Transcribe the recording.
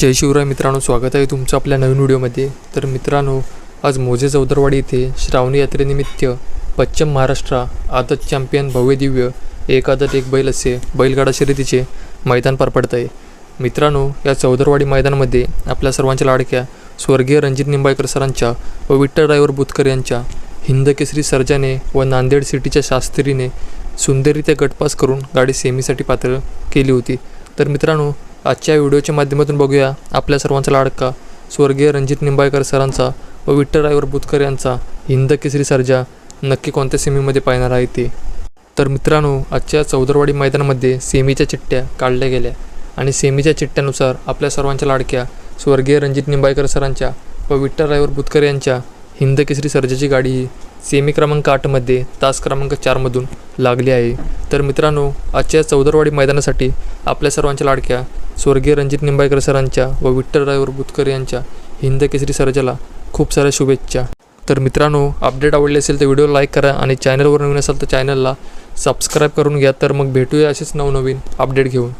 जय शिवराय मित्रांनो स्वागत आहे तुमचं आपल्या नवीन व्हिडिओमध्ये. तर मित्रांनो आज मोजे चौदरवाडी येथे श्रावणी यात्रेनिमित्त पश्चिम महाराष्ट्र आदत चॅम्पियन भव्य दिव्य एक आदत एक बैल असे बैलगाडा शर्यतीचे मैदान पार पडत आहे. मित्रांनो या चौदरवाडी मैदानामध्ये आपल्या सर्वांच्या लाडक्या स्वर्गीय रणजित निंबाळकर सरांच्या व विठ्ठल ड्रायव्हर बुतकर यांच्या हिंदकेसरी सर्जाने व नांदेड सिटीच्या शास्त्रीने सुंदररित्या गटपास करून गाडी सेमीसाठी पात्र केली होती. तर मित्रांनो आजच्या व्हिडिओच्या माध्यमातून बघूया आपल्या सर्वांचा लाडका स्वर्गीय रणजित निंबाळकर सरांचा व विठ्ठल रायवर बुतकर यांचा हिंद केसरी सर्जा नक्की कोणत्या सेमीमध्ये पाहणार आहे ते. तर मित्रांनो आजच्या चौदरवाडी मैदानामध्ये सेमीच्या चिठ्ठ्या काढल्या गेल्या आणि सेमीच्या चिठ्ठ्यानुसार आपल्या सर्वांच्या लाडक्या स्वर्गीय रणजित निंबाळकर सरांच्या व विठ्ठल रायवर बुतकर यांच्या हिंद केसरी सर्जाची गाडी ही सेमी क्रमांक आठमध्ये तास क्रमांक चारमधून लागली आहे. तर मित्रांनो आजच्या चौदरवाडी मैदानासाठी आपल्या सर्वांच्या लाडक्या स्वर्गीय रणजित निंबाळकर सरांच्या व विठ्ठल ड्रायव्हर बुतकर यांच्या हिंद केसरी सर्जाला खूप साऱ्या शुभेच्छा. तर मित्रांनो अपडेट आवडले असेल तर व्हिडिओ लाईक करा आणि चॅनलवर नवीन असाल तर चॅनलला सबस्क्राईब करून घ्या. तर मग भेटूया असेच नवनवीन अपडेट घेऊन.